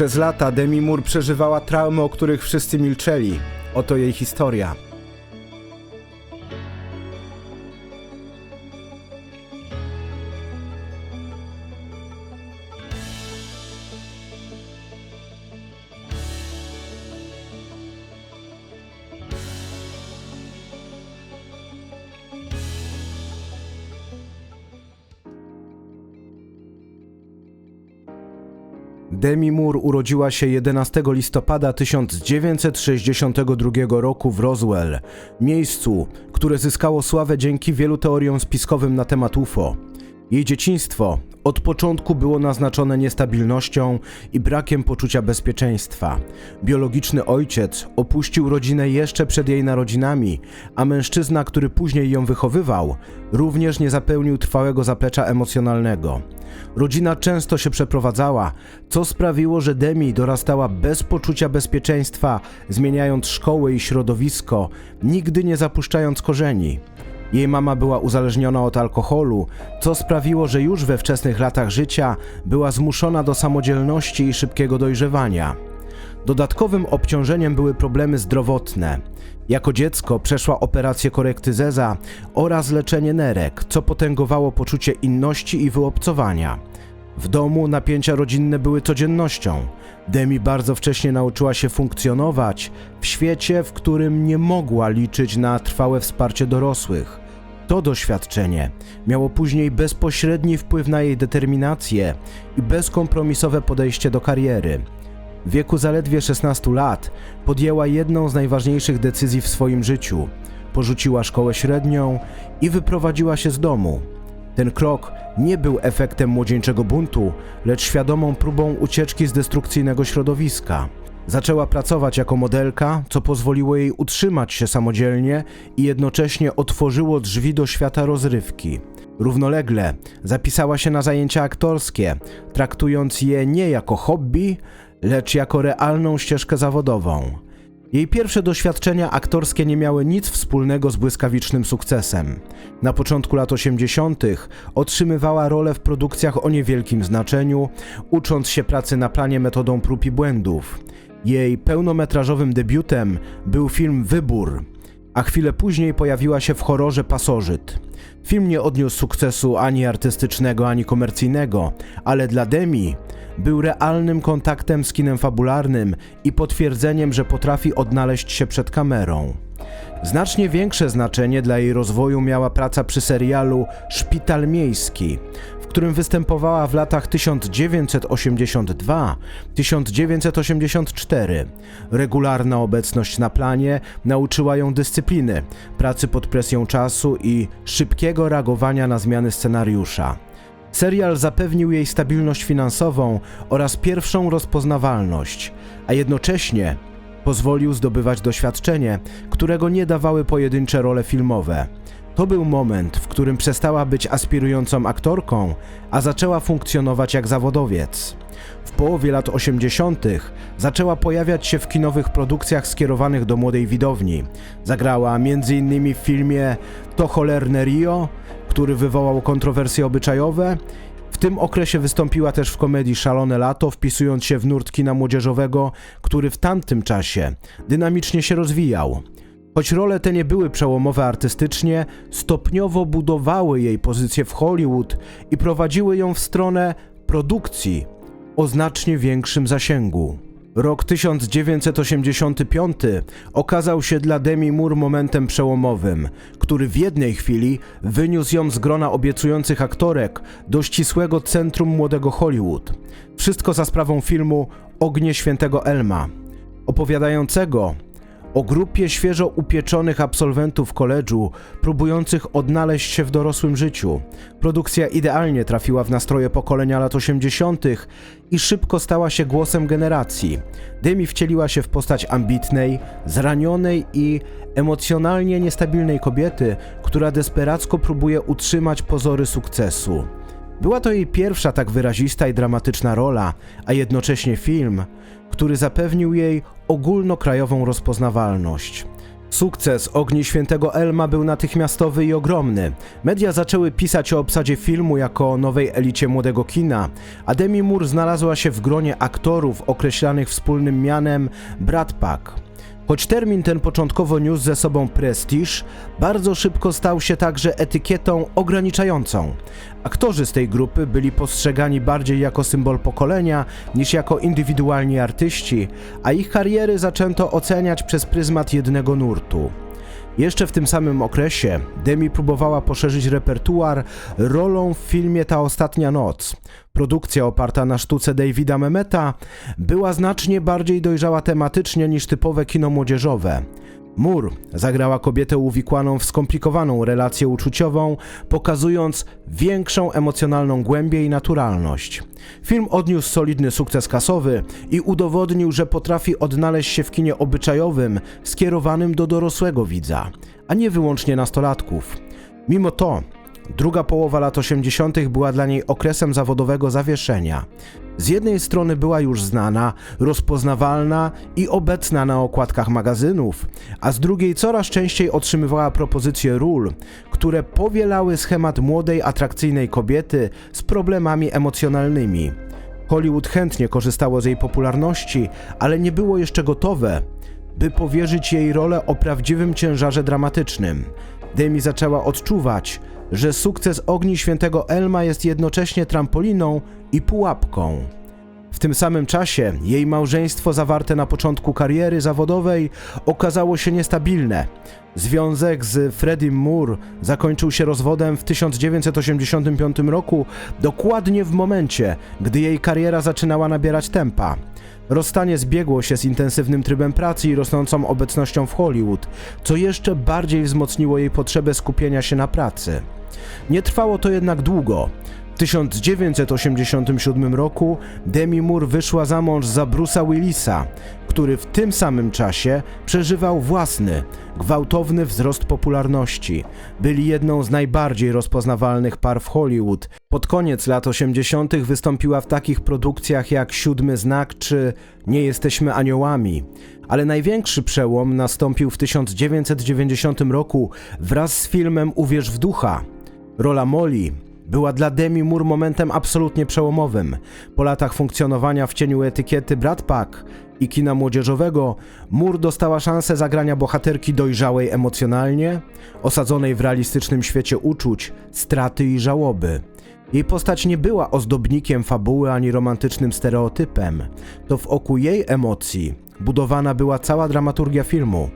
Przez lata Demi Moore przeżywała traumy, o których wszyscy milczeli. Oto jej historia. Demi Moore urodziła się 11 listopada 1962 roku w Roswell, miejscu, które zyskało sławę dzięki wielu teoriom spiskowym na temat UFO. Jej dzieciństwo od początku było naznaczone niestabilnością i brakiem poczucia bezpieczeństwa. Biologiczny ojciec opuścił rodzinę jeszcze przed jej narodzinami, a mężczyzna, który później ją wychowywał, również nie zapełnił trwałego zaplecza emocjonalnego. Rodzina często się przeprowadzała, co sprawiło, że Demi dorastała bez poczucia bezpieczeństwa, zmieniając szkołę i środowisko, nigdy nie zapuszczając korzeni. Jej mama była uzależniona od alkoholu, co sprawiło, że już we wczesnych latach życia była zmuszona do samodzielności i szybkiego dojrzewania. Dodatkowym obciążeniem były problemy zdrowotne. Jako dziecko przeszła operację korekty zeza oraz leczenie nerek, co potęgowało poczucie inności i wyobcowania. W domu napięcia rodzinne były codziennością. Demi bardzo wcześnie nauczyła się funkcjonować w świecie, w którym nie mogła liczyć na trwałe wsparcie dorosłych. To doświadczenie miało później bezpośredni wpływ na jej determinację i bezkompromisowe podejście do kariery. W wieku zaledwie 16 lat podjęła jedną z najważniejszych decyzji w swoim życiu. Porzuciła szkołę średnią i wyprowadziła się z domu. Ten krok nie był efektem młodzieńczego buntu, lecz świadomą próbą ucieczki z destrukcyjnego środowiska. Zaczęła pracować jako modelka, co pozwoliło jej utrzymać się samodzielnie i jednocześnie otworzyło drzwi do świata rozrywki. Równolegle zapisała się na zajęcia aktorskie, traktując je nie jako hobby, lecz jako realną ścieżkę zawodową. Jej pierwsze doświadczenia aktorskie nie miały nic wspólnego z błyskawicznym sukcesem. Na początku lat 80. otrzymywała role w produkcjach o niewielkim znaczeniu, ucząc się pracy na planie metodą prób i błędów. Jej pełnometrażowym debiutem był film Wybór, a chwilę później pojawiła się w horrorze Pasożyt. Film nie odniósł sukcesu ani artystycznego, ani komercyjnego, ale dla Demi był realnym kontaktem z kinem fabularnym i potwierdzeniem, że potrafi odnaleźć się przed kamerą. Znacznie większe znaczenie dla jej rozwoju miała praca przy serialu Szpital Miejski, którym występowała w latach 1982-1984. Regularna obecność na planie nauczyła ją dyscypliny, pracy pod presją czasu i szybkiego reagowania na zmiany scenariusza. Serial zapewnił jej stabilność finansową oraz pierwszą rozpoznawalność, a jednocześnie pozwolił zdobywać doświadczenie, którego nie dawały pojedyncze role filmowe. To był moment, w którym przestała być aspirującą aktorką, a zaczęła funkcjonować jak zawodowiec. W połowie lat 80. zaczęła pojawiać się w kinowych produkcjach skierowanych do młodej widowni. Zagrała m.in. w filmie To cholerne Rio, który wywołał kontrowersje obyczajowe. W tym okresie wystąpiła też w komedii Szalone Lato, wpisując się w nurt kina młodzieżowego, który w tamtym czasie dynamicznie się rozwijał. Choć role te nie były przełomowe artystycznie, stopniowo budowały jej pozycję w Hollywood i prowadziły ją w stronę produkcji o znacznie większym zasięgu. Rok 1985 okazał się dla Demi Moore momentem przełomowym, który w jednej chwili wyniósł ją z grona obiecujących aktorek do ścisłego centrum młodego Hollywood. Wszystko za sprawą filmu Ognie Świętego Elma, opowiadającego o grupie świeżo upieczonych absolwentów koledżu, próbujących odnaleźć się w dorosłym życiu. Produkcja idealnie trafiła w nastroje pokolenia lat 80. i szybko stała się głosem generacji. Demi wcieliła się w postać ambitnej, zranionej i emocjonalnie niestabilnej kobiety, która desperacko próbuje utrzymać pozory sukcesu. Była to jej pierwsza tak wyrazista i dramatyczna rola, a jednocześnie film, który zapewnił jej ogólnokrajową rozpoznawalność. Sukces Ogni Świętego Elma był natychmiastowy i ogromny. Media zaczęły pisać o obsadzie filmu jako o nowej elicie młodego kina, a Demi Moore znalazła się w gronie aktorów określanych wspólnym mianem Brad Pack. Choć termin ten początkowo niósł ze sobą prestiż, bardzo szybko stał się także etykietą ograniczającą. Aktorzy z tej grupy byli postrzegani bardziej jako symbol pokolenia niż jako indywidualni artyści, a ich kariery zaczęto oceniać przez pryzmat jednego nurtu. Jeszcze w tym samym okresie Demi próbowała poszerzyć repertuar rolą w filmie Ta Ostatnia Noc. Produkcja oparta na sztuce Davida Memeta była znacznie bardziej dojrzała tematycznie niż typowe kino młodzieżowe. Moore zagrała kobietę uwikłaną w skomplikowaną relację uczuciową, pokazując większą emocjonalną głębię i naturalność. Film odniósł solidny sukces kasowy i udowodnił, że potrafi odnaleźć się w kinie obyczajowym skierowanym do dorosłego widza, a nie wyłącznie nastolatków. Mimo to, druga połowa lat 80. była dla niej okresem zawodowego zawieszenia. Z jednej strony była już znana, rozpoznawalna i obecna na okładkach magazynów, a z drugiej coraz częściej otrzymywała propozycje ról, które powielały schemat młodej, atrakcyjnej kobiety z problemami emocjonalnymi. Hollywood chętnie korzystało z jej popularności, ale nie było jeszcze gotowe, by powierzyć jej rolę o prawdziwym ciężarze dramatycznym. Demi zaczęła odczuwać, że sukces Ogni Świętego Elma jest jednocześnie trampoliną i pułapką. W tym samym czasie jej małżeństwo zawarte na początku kariery zawodowej okazało się niestabilne. Związek z Freddie Moore zakończył się rozwodem w 1985 roku, dokładnie w momencie, gdy jej kariera zaczynała nabierać tempa. Rozstanie zbiegło się z intensywnym trybem pracy i rosnącą obecnością w Hollywood, co jeszcze bardziej wzmocniło jej potrzebę skupienia się na pracy. Nie trwało to jednak długo. W 1987 roku Demi Moore wyszła za mąż za Bruce'a Willisa, który w tym samym czasie przeżywał własny, gwałtowny wzrost popularności. Byli jedną z najbardziej rozpoznawalnych par w Hollywood. Pod koniec lat 80. wystąpiła w takich produkcjach jak Siódmy Znak czy Nie jesteśmy aniołami. Ale największy przełom nastąpił w 1990 roku wraz z filmem Uwierz w ducha. Rola Molly była dla Demi Moore momentem absolutnie przełomowym. Po latach funkcjonowania w cieniu etykiety Brad Pack i kina młodzieżowego, Moore dostała szansę zagrania bohaterki dojrzałej emocjonalnie, osadzonej w realistycznym świecie uczuć, straty i żałoby. Jej postać nie była ozdobnikiem fabuły ani romantycznym stereotypem. To w jej emocji budowana była cała dramaturgia filmu.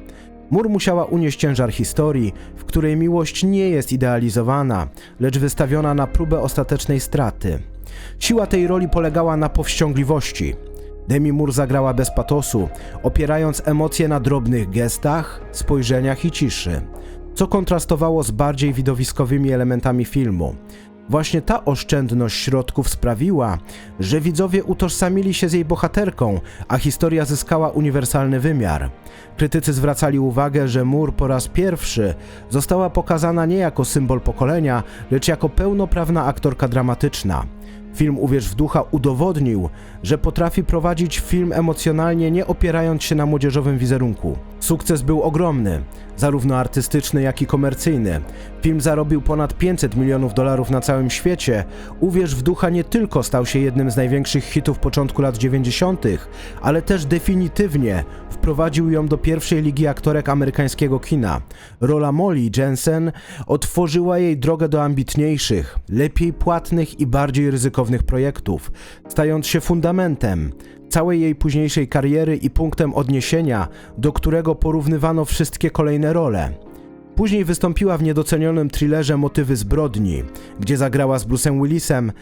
Mur musiała unieść ciężar historii, w której miłość nie jest idealizowana, lecz wystawiona na próbę ostatecznej straty. Siła tej roli polegała na powściągliwości. Demi Moore zagrała bez patosu, opierając emocje na drobnych gestach, spojrzeniach i ciszy, co kontrastowało z bardziej widowiskowymi elementami filmu. Właśnie ta oszczędność środków sprawiła, że widzowie utożsamili się z jej bohaterką, a historia zyskała uniwersalny wymiar. Krytycy zwracali uwagę, że Moore po raz pierwszy została pokazana nie jako symbol pokolenia, lecz jako pełnoprawna aktorka dramatyczna. Film Uwierz w ducha udowodnił, że potrafi prowadzić film emocjonalnie nie opierając się na młodzieżowym wizerunku. Sukces był ogromny, zarówno artystyczny, jak i komercyjny. Film zarobił ponad 500 milionów dolarów na całym świecie. Uwierz w ducha nie tylko stał się jednym z największych hitów początku lat 90., ale też definitywnie wprowadził ją do pierwszej ligi aktorek amerykańskiego kina. Rola Molly Jensen otworzyła jej drogę do ambitniejszych, lepiej płatnych i bardziej ryzykownych projektów, stając się fundamentem całej jej późniejszej kariery i punktem odniesienia, do którego porównywano wszystkie kolejne role. Później wystąpiła w niedocenionym thrillerze Motywy zbrodni, gdzie zagrała z Bruce'em Willisem,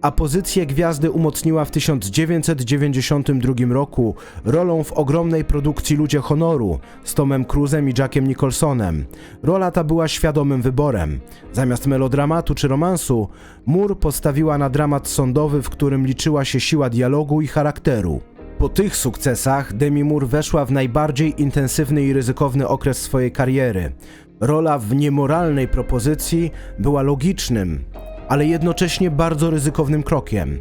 a pozycję gwiazdy umocniła w 1992 roku rolą w ogromnej produkcji Ludzie Honoru z Tomem Cruzem i Jackiem Nicholsonem. Rola ta była świadomym wyborem. Zamiast melodramatu czy romansu, Moore postawiła na dramat sądowy, w którym liczyła się siła dialogu i charakteru. Po tych sukcesach Demi Moore weszła w najbardziej intensywny i ryzykowny okres swojej kariery. Rola w niemoralnej propozycji była logicznym, ale jednocześnie bardzo ryzykownym krokiem.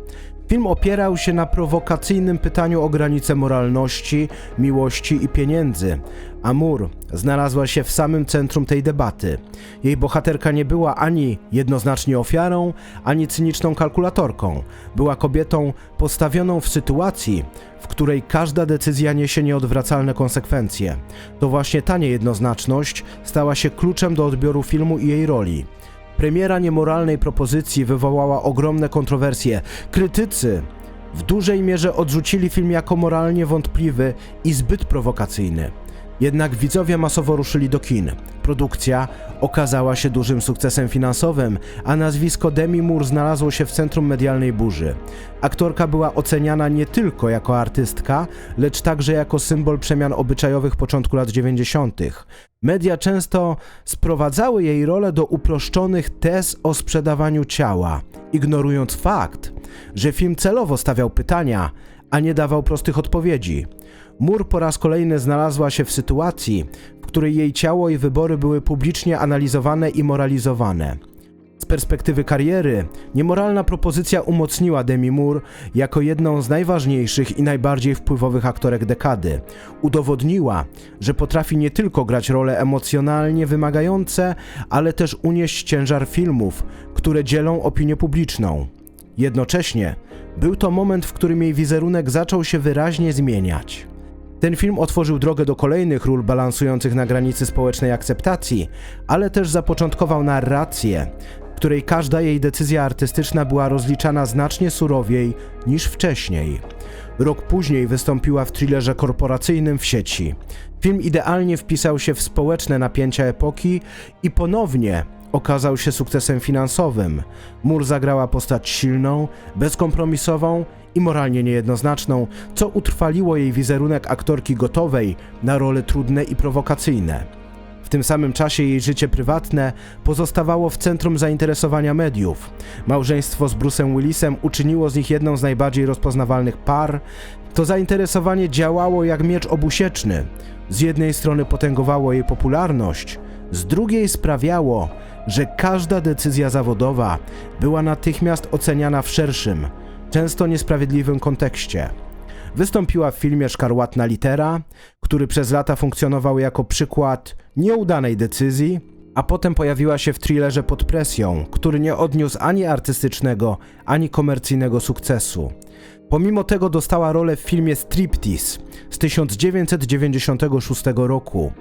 Film opierał się na prowokacyjnym pytaniu o granice moralności, miłości i pieniędzy, a Moore znalazła się w samym centrum tej debaty. Jej bohaterka nie była ani jednoznacznie ofiarą, ani cyniczną kalkulatorką. Była kobietą postawioną w sytuacji, w której każda decyzja niesie nieodwracalne konsekwencje. To właśnie ta niejednoznaczność stała się kluczem do odbioru filmu i jej roli. Premiera niemoralnej propozycji wywołała ogromne kontrowersje. Krytycy w dużej mierze odrzucili film jako moralnie wątpliwy i zbyt prowokacyjny. Jednak widzowie masowo ruszyli do kin. Produkcja okazała się dużym sukcesem finansowym, a nazwisko Demi Moore znalazło się w centrum medialnej burzy. Aktorka była oceniana nie tylko jako artystka, lecz także jako symbol przemian obyczajowych początku lat 90. Media często sprowadzały jej rolę do uproszczonych tez o sprzedawaniu ciała, ignorując fakt, że film celowo stawiał pytania, a nie dawał prostych odpowiedzi. Moore po raz kolejny znalazła się w sytuacji, w której jej ciało i wybory były publicznie analizowane i moralizowane. Z perspektywy kariery, niemoralna propozycja umocniła Demi Moore jako jedną z najważniejszych i najbardziej wpływowych aktorek dekady. Udowodniła, że potrafi nie tylko grać role emocjonalnie wymagające, ale też unieść ciężar filmów, które dzielą opinię publiczną. Jednocześnie był to moment, w którym jej wizerunek zaczął się wyraźnie zmieniać. Ten film otworzył drogę do kolejnych ról balansujących na granicy społecznej akceptacji, ale też zapoczątkował narrację, której każda jej decyzja artystyczna była rozliczana znacznie surowiej niż wcześniej. Rok później wystąpiła w thrillerze korporacyjnym w sieci. Film idealnie wpisał się w społeczne napięcia epoki i ponownie okazał się sukcesem finansowym. Moore zagrała postać silną, bezkompromisową i moralnie niejednoznaczną, co utrwaliło jej wizerunek aktorki gotowej na role trudne i prowokacyjne. W tym samym czasie jej życie prywatne pozostawało w centrum zainteresowania mediów. Małżeństwo z Bruce'em Willisem uczyniło z nich jedną z najbardziej rozpoznawalnych par. To zainteresowanie działało jak miecz obusieczny. Z jednej strony potęgowało jej popularność, z drugiej sprawiało, że każda decyzja zawodowa była natychmiast oceniana w szerszym, często niesprawiedliwym kontekście. Wystąpiła w filmie Szkarłatna Litera, który przez lata funkcjonował jako przykład nieudanej decyzji, a potem pojawiła się w thrillerze Pod presją, który nie odniósł ani artystycznego, ani komercyjnego sukcesu. Pomimo tego dostała rolę w filmie Striptease z 1996 roku,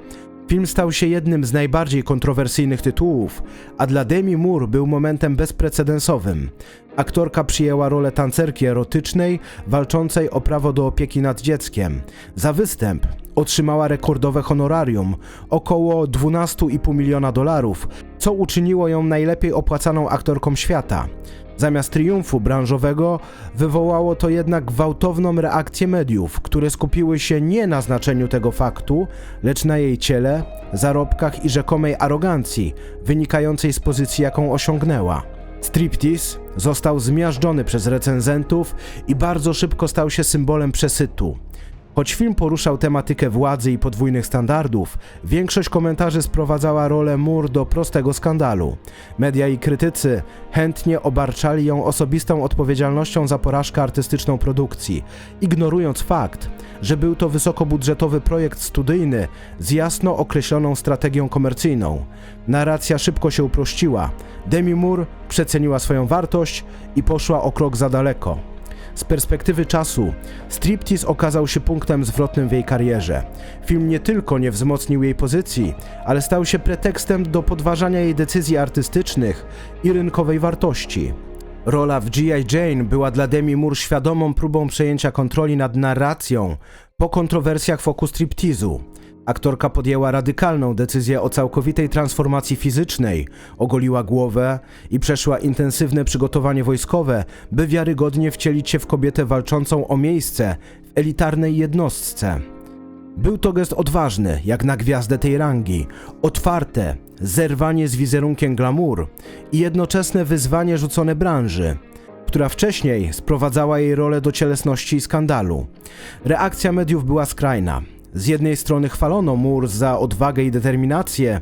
Film stał się jednym z najbardziej kontrowersyjnych tytułów, a dla Demi Moore był momentem bezprecedensowym. Aktorka przyjęła rolę tancerki erotycznej, walczącej o prawo do opieki nad dzieckiem. Za występ otrzymała rekordowe honorarium około 12,5 miliona dolarów, co uczyniło ją najlepiej opłacaną aktorką świata. Zamiast triumfu branżowego wywołało to jednak gwałtowną reakcję mediów, które skupiły się nie na znaczeniu tego faktu, lecz na jej ciele, zarobkach i rzekomej arogancji wynikającej z pozycji, jaką osiągnęła. Striptease został zmiażdżony przez recenzentów i bardzo szybko stał się symbolem przesytu. Choć film poruszał tematykę władzy i podwójnych standardów, większość komentarzy sprowadzała rolę Moore do prostego skandalu. Media i krytycy chętnie obarczali ją osobistą odpowiedzialnością za porażkę artystyczną produkcji, ignorując fakt, że był to wysokobudżetowy projekt studyjny z jasno określoną strategią komercyjną. Narracja szybko się uprościła. Demi Moore przeceniła swoją wartość i poszła o krok za daleko. Z perspektywy czasu, Striptease okazał się punktem zwrotnym w jej karierze. Film nie tylko nie wzmocnił jej pozycji, ale stał się pretekstem do podważania jej decyzji artystycznych i rynkowej wartości. Rola w G.I. Jane była dla Demi Moore świadomą próbą przejęcia kontroli nad narracją po kontrowersjach wokół striptizu. Aktorka podjęła radykalną decyzję o całkowitej transformacji fizycznej, ogoliła głowę i przeszła intensywne przygotowanie wojskowe, by wiarygodnie wcielić się w kobietę walczącą o miejsce w elitarnej jednostce. Był to gest odważny, jak na gwiazdę tej rangi, otwarte, zerwanie z wizerunkiem glamour i jednoczesne wyzwanie rzucone branży, która wcześniej sprowadzała jej rolę do cielesności i skandalu. Reakcja mediów była skrajna. Z jednej strony chwalono Moore za odwagę i determinację,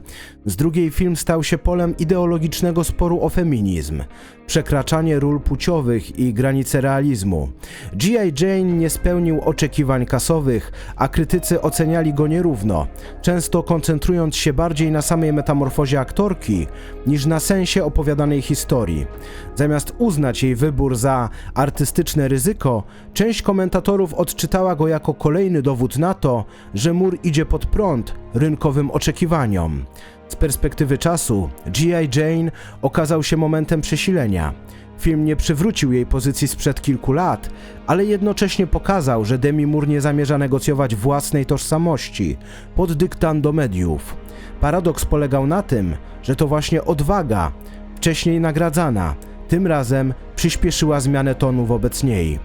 z drugiej film stał się polem ideologicznego sporu o feminizm. przekraczanie ról płciowych i granice realizmu. G.I. Jane nie spełnił oczekiwań kasowych, a krytycy oceniali go nierówno, często koncentrując się bardziej na samej metamorfozie aktorki niż na sensie opowiadanej historii. Zamiast uznać jej wybór za artystyczne ryzyko, część komentatorów odczytała go jako kolejny dowód na to, że mur idzie pod prąd rynkowym oczekiwaniom. Z perspektywy czasu, G.I. Jane okazał się momentem przesilenia. Film nie przywrócił jej pozycji sprzed kilku lat, ale jednocześnie pokazał, że Demi Moore nie zamierza negocjować własnej tożsamości pod dyktando mediów. Paradoks polegał na tym, że to właśnie odwaga, wcześniej nagradzana, tym razem przyspieszyła zmianę tonu wobec niej.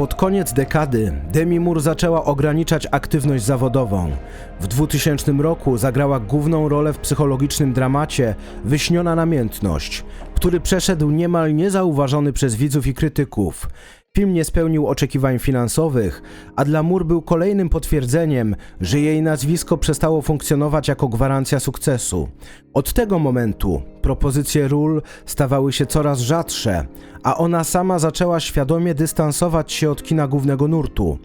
Pod koniec dekady Demi Moore zaczęła ograniczać aktywność zawodową. W 2000 roku zagrała główną rolę w psychologicznym dramacie Wyśniona namiętność, który przeszedł niemal niezauważony przez widzów i krytyków. Film nie spełnił oczekiwań finansowych, a dla Moore był kolejnym potwierdzeniem, że jej nazwisko przestało funkcjonować jako gwarancja sukcesu. Od tego momentu propozycje ról stawały się coraz rzadsze, a ona sama zaczęła świadomie dystansować się od kina głównego nurtu.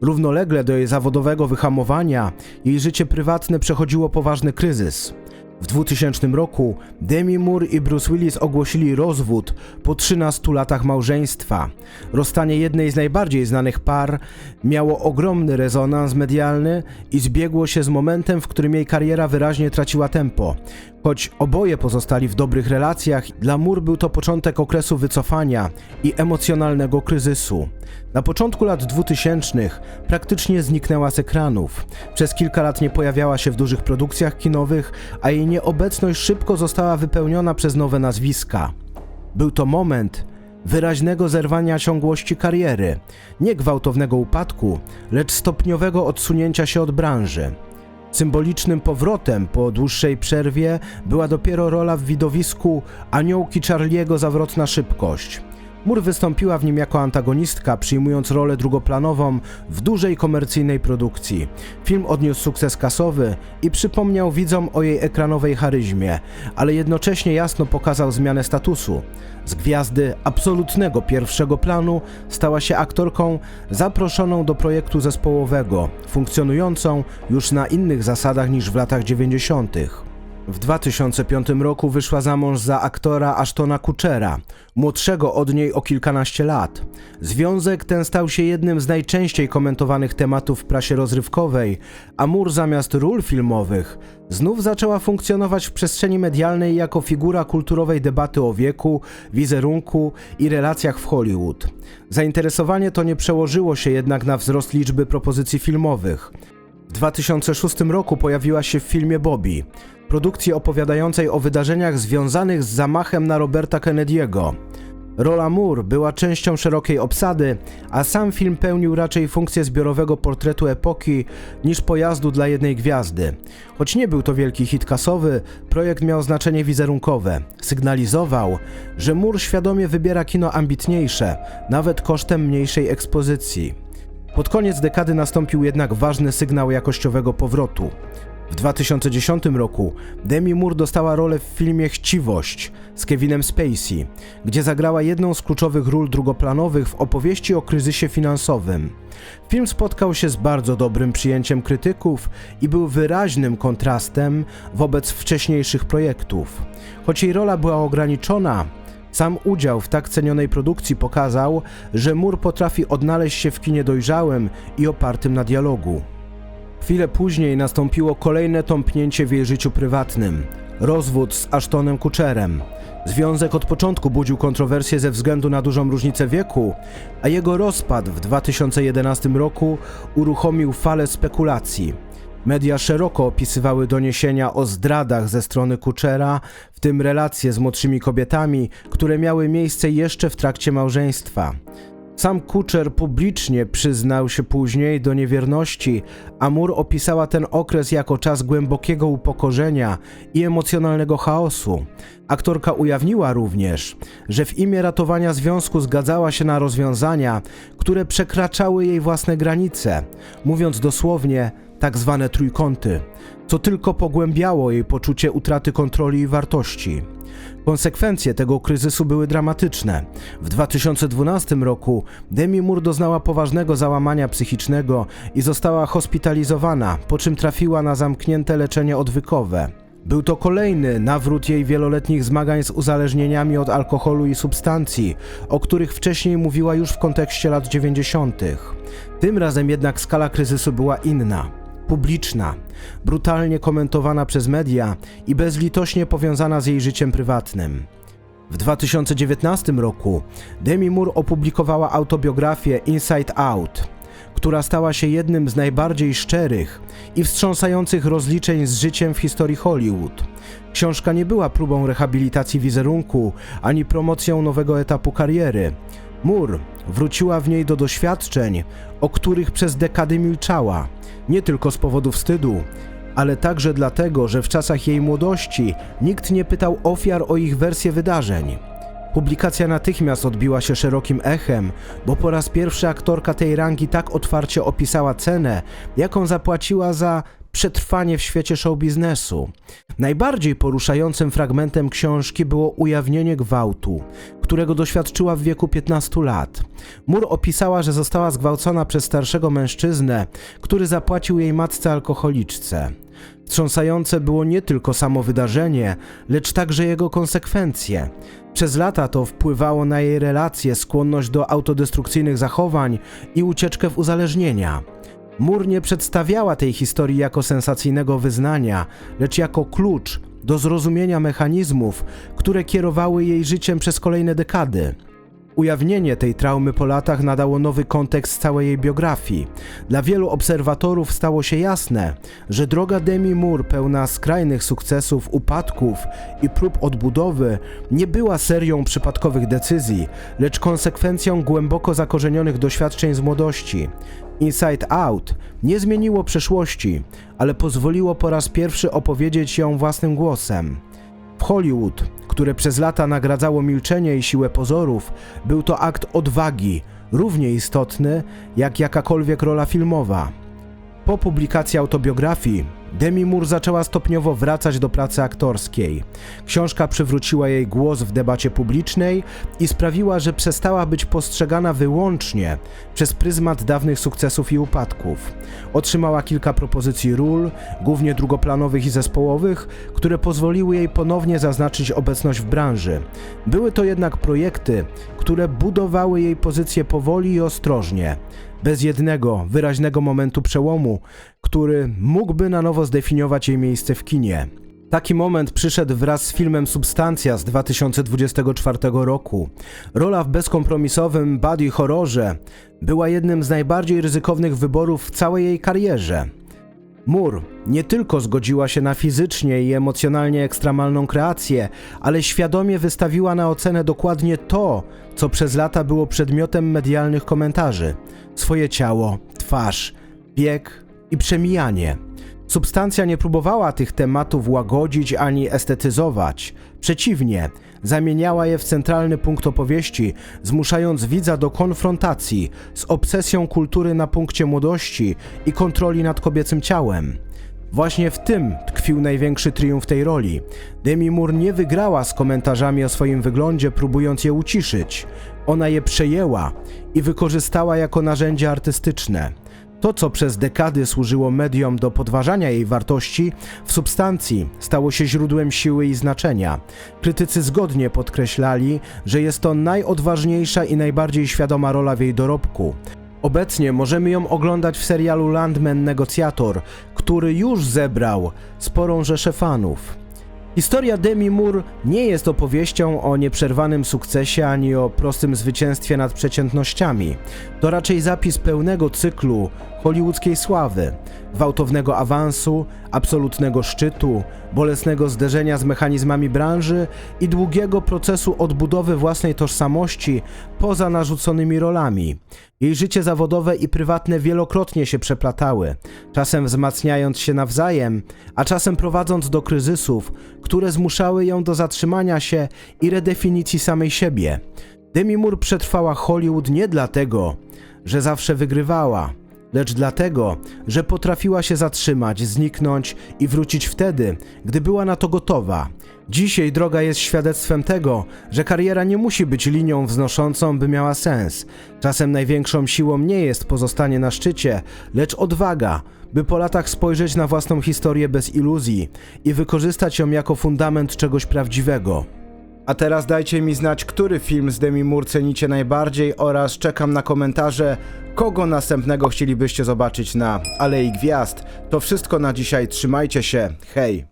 Równolegle do jej zawodowego wyhamowania, jej życie prywatne przechodziło poważny kryzys. W 2000 roku Demi Moore i Bruce Willis ogłosili rozwód po 13 latach małżeństwa. Rozstanie jednej z najbardziej znanych par miało ogromny rezonans medialny i zbiegło się z momentem, w którym jej kariera wyraźnie traciła tempo. Choć oboje pozostali w dobrych relacjach, dla Moore był to początek okresu wycofania i emocjonalnego kryzysu. Na początku lat 2000 praktycznie zniknęła z ekranów. Przez kilka lat nie pojawiała się w dużych produkcjach kinowych, a jej nieobecność szybko została wypełniona przez nowe nazwiska. Był to moment wyraźnego zerwania ciągłości kariery, nie gwałtownego upadku, lecz stopniowego odsunięcia się od branży. Symbolicznym powrotem po dłuższej przerwie była dopiero rola w widowisku Aniołki Charliego Zawrotna Szybkość. Mur wystąpiła w nim jako antagonistka, przyjmując rolę drugoplanową w dużej komercyjnej produkcji. Film odniósł sukces kasowy i przypomniał widzom o jej ekranowej charyzmie, ale jednocześnie jasno pokazał zmianę statusu. Z gwiazdy absolutnego pierwszego planu stała się aktorką zaproszoną do projektu zespołowego, funkcjonującą już na innych zasadach niż w latach 90. W 2005 roku wyszła za mąż za aktora Ashtona Kutchera, młodszego od niej o kilkanaście lat. Związek ten stał się jednym z najczęściej komentowanych tematów w prasie rozrywkowej, a Moore zamiast ról filmowych znów zaczęła funkcjonować w przestrzeni medialnej jako figura kulturowej debaty o wieku, wizerunku i relacjach w Hollywood. Zainteresowanie to nie przełożyło się jednak na wzrost liczby propozycji filmowych. W 2006 roku pojawiła się w filmie Bobby, produkcji opowiadającej o wydarzeniach związanych z zamachem na Roberta Kennedy'ego. Rola Moore była częścią szerokiej obsady, a sam film pełnił raczej funkcję zbiorowego portretu epoki niż pojazdu dla jednej gwiazdy. Choć nie był to wielki hit kasowy, projekt miał znaczenie wizerunkowe. Sygnalizował, że Moore świadomie wybiera kino ambitniejsze, nawet kosztem mniejszej ekspozycji. Pod koniec dekady nastąpił jednak ważny sygnał jakościowego powrotu. W 2010 roku Demi Moore dostała rolę w filmie Chciwość z Kevinem Spacey, gdzie zagrała jedną z kluczowych ról drugoplanowych w opowieści o kryzysie finansowym. Film spotkał się z bardzo dobrym przyjęciem krytyków i był wyraźnym kontrastem wobec wcześniejszych projektów. Choć jej rola była ograniczona, sam udział w tak cenionej produkcji pokazał, że Moore potrafi odnaleźć się w kinie dojrzałym i opartym na dialogu. Chwilę później nastąpiło kolejne tąpnięcie w jej życiu prywatnym. Rozwód z Ashtonem Kutcherem. Związek od początku budził kontrowersje ze względu na dużą różnicę wieku, a jego rozpad w 2011 roku uruchomił falę spekulacji. Media szeroko opisywały doniesienia o zdradach ze strony Kutchera, w tym relacje z młodszymi kobietami, które miały miejsce jeszcze w trakcie małżeństwa. Sam Kutcher publicznie przyznał się później do niewierności, a Moore opisała ten okres jako czas głębokiego upokorzenia i emocjonalnego chaosu. Aktorka ujawniła również, że w imię ratowania związku zgadzała się na rozwiązania, które przekraczały jej własne granice, mówiąc dosłownie tak zwane trójkąty, co tylko pogłębiało jej poczucie utraty kontroli i wartości. Konsekwencje tego kryzysu były dramatyczne. W 2012 roku Demi Moore doznała poważnego załamania psychicznego i została hospitalizowana, po czym trafiła na zamknięte leczenie odwykowe. Był to kolejny nawrót jej wieloletnich zmagań z uzależnieniami od alkoholu i substancji, o których wcześniej mówiła już w kontekście lat 90. Tym razem jednak skala kryzysu była inna publiczna, brutalnie komentowana przez media i bezlitośnie powiązana z jej życiem prywatnym. W 2019 roku Demi Moore opublikowała autobiografię Inside Out, która stała się jednym z najbardziej szczerych i wstrząsających rozliczeń z życiem w historii Hollywood. Książka nie była próbą rehabilitacji wizerunku ani promocją nowego etapu kariery. Moore wróciła w niej do doświadczeń, o których przez dekady milczała, nie tylko z powodu wstydu, ale także dlatego, że w czasach jej młodości nikt nie pytał ofiar o ich wersję wydarzeń. Publikacja natychmiast odbiła się szerokim echem, bo po raz pierwszy aktorka tej rangi tak otwarcie opisała cenę, jaką zapłaciła za przetrwanie w świecie show biznesu. Najbardziej poruszającym fragmentem książki było ujawnienie gwałtu, którego doświadczyła w wieku 15 lat. Mur opisała, że została zgwałcona przez starszego mężczyznę, który zapłacił jej matce alkoholiczce. Wstrząsające było nie tylko samo wydarzenie, lecz także jego konsekwencje. Przez lata to wpływało na jej relacje, skłonność do autodestrukcyjnych zachowań i ucieczkę w uzależnienia. Mur nie przedstawiała tej historii jako sensacyjnego wyznania, lecz jako klucz do zrozumienia mechanizmów, które kierowały jej życiem przez kolejne dekady. Ujawnienie tej traumy po latach nadało nowy kontekst całej jej biografii. Dla wielu obserwatorów stało się jasne, że droga Demi Moore pełna skrajnych sukcesów, upadków i prób odbudowy nie była serią przypadkowych decyzji, lecz konsekwencją głęboko zakorzenionych doświadczeń z młodości. Inside Out nie zmieniło przeszłości, ale pozwoliło po raz pierwszy opowiedzieć ją własnym głosem. W Hollywood, które przez lata nagradzało milczenie i siłę pozorów, był to akt odwagi, równie istotny jak jakakolwiek rola filmowa. Po publikacji autobiografii Demi Moore zaczęła stopniowo wracać do pracy aktorskiej. Książka przywróciła jej głos w debacie publicznej i sprawiła, że przestała być postrzegana wyłącznie przez pryzmat dawnych sukcesów i upadków. Otrzymała kilka propozycji ról, głównie drugoplanowych i zespołowych, które pozwoliły jej ponownie zaznaczyć obecność w branży. Były to jednak projekty, które budowały jej pozycję powoli i ostrożnie bez jednego wyraźnego momentu przełomu, który mógłby na nowo zdefiniować jej miejsce w kinie. Taki moment przyszedł wraz z filmem Substancja z 2024 roku. Rola w bezkompromisowym body horrorze była jednym z najbardziej ryzykownych wyborów w całej jej karierze. Moore nie tylko zgodziła się na fizycznie i emocjonalnie ekstremalną kreację, ale świadomie wystawiła na ocenę dokładnie to, co przez lata było przedmiotem medialnych komentarzy: swoje ciało, twarz, bieg i przemijanie. Substancja nie próbowała tych tematów łagodzić ani estetyzować. Przeciwnie, zamieniała je w centralny punkt opowieści, zmuszając widza do konfrontacji z obsesją kultury na punkcie młodości i kontroli nad kobiecym ciałem. Właśnie w tym tkwił największy triumf tej roli. Demi Moore nie wygrała z komentarzami o swoim wyglądzie, próbując je uciszyć. Ona je przejęła i wykorzystała jako narzędzie artystyczne. To, co przez dekady służyło mediom do podważania jej wartości, w substancji stało się źródłem siły i znaczenia. Krytycy zgodnie podkreślali, że jest to najodważniejsza i najbardziej świadoma rola w jej dorobku. Obecnie możemy ją oglądać w serialu Landman Negocjator, który już zebrał sporą rzeszę fanów. Historia Demi Moore nie jest opowieścią o nieprzerwanym sukcesie ani o prostym zwycięstwie nad przeciętnościami. To raczej zapis pełnego cyklu hollywoodzkiej sławy, gwałtownego awansu, absolutnego szczytu, bolesnego zderzenia z mechanizmami branży i długiego procesu odbudowy własnej tożsamości poza narzuconymi rolami. Jej życie zawodowe i prywatne wielokrotnie się przeplatały, czasem wzmacniając się nawzajem, a czasem prowadząc do kryzysów, które zmuszały ją do zatrzymania się i redefinicji samej siebie. Demi Moore przetrwała Hollywood nie dlatego, że zawsze wygrywała, lecz dlatego, że potrafiła się zatrzymać, zniknąć i wrócić wtedy, gdy była na to gotowa. Dzisiaj droga jest świadectwem tego, że kariera nie musi być linią wznoszącą, by miała sens. Czasem największą siłą nie jest pozostanie na szczycie, lecz odwaga, by po latach spojrzeć na własną historię bez iluzji i wykorzystać ją jako fundament czegoś prawdziwego. A teraz dajcie mi znać, który film z Demi Moore cenicie najbardziej oraz czekam na komentarze, kogo następnego chcielibyście zobaczyć na Alei Gwiazd. To wszystko na dzisiaj, trzymajcie się, hej!